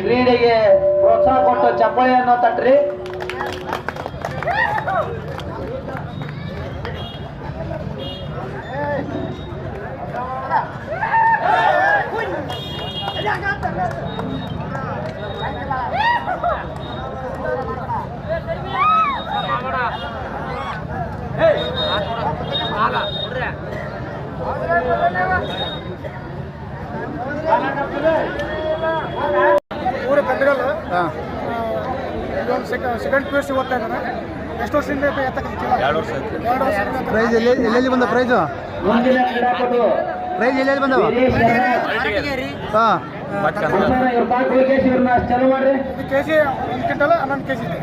ಕ್ರೀಡೆಗೆ ಪ್ರೋತ್ಸಾಹ ಕೊಟ್ಟು ಚಪ್ಪಳಿಯನ್ನು ತಟ್ರಿ. ಊರ ಕಂದಗಲ್ ಹಾಂ ಇದೊಂದು ಸೆಕೆಂಡ್ ಪಿ ಯು ಸಿ ಓದ್ತಾ ಇದ್ದಾನೆ ಎಷ್ಟು ವರ್ಷದಿಂದ ಎರಡು ವರ್ಷ ಎರಡು ವರ್ಷದಿಂದ ಪ್ರೈಸ್ ಎಲ್ಲಿ ಎಲ್ಲೆಲ್ಲಿ ಬಂದ ಪ್ರೈಸು ಪ್ರೈಸ್ ಎಲ್ಲೆಲ್ಲಿ ಬಂದವ ಹಾಂ ಕೆ ಜಿ ಒಂದು ಕ್ವಿಂಟಲ್ ಹನ್ನೊಂದು ಕೆ ಜಿ ಇದೆ